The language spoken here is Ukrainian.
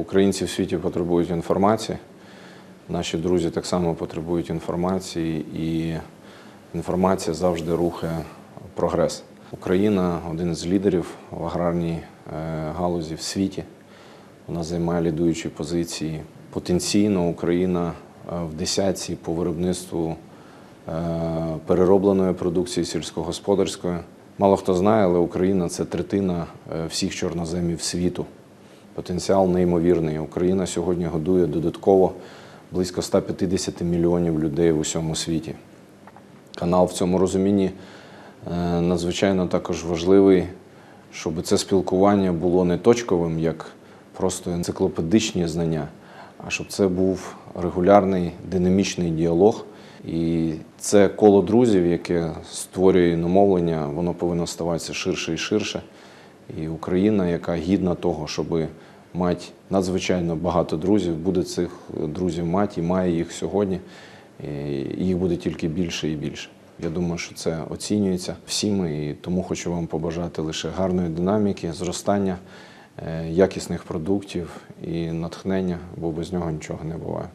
Українці в світі потребують інформації. Наші друзі так само потребують інформації, і інформація завжди рухає прогрес. Україна один з лідерів в аграрній е, галузі в світі. Вона займає лідуючі позиції. Потенційно Україна е, в десятці по виробництву е, переробленої продукції сільськогосподарської. Мало хто знає, але Україна це третина всіх чорноземів світу. Потенціал неймовірний. Україна сьогодні годує додатково близько 150 мільйонів людей в усьому світі. Канал в цьому розумінні е, надзвичайно також важливий, щоб це спілкування було не точковим, як просто енциклопедичні знання, а щоб це був регулярний динамічний діалог. І це коло друзів, яке створює іномовлення, воно повинно ставатися ширше і ширше. І Україна, яка гідна того, щоб мати надзвичайно багато друзів, буде цих друзів мати і має їх сьогодні. І їх буде тільки більше і більше. Я думаю, що це оцінюється всіми, і тому хочу вам побажати лише гарної динаміки, зростання, е, якісних продуктів і натхнення, бо без нього нічого не буває.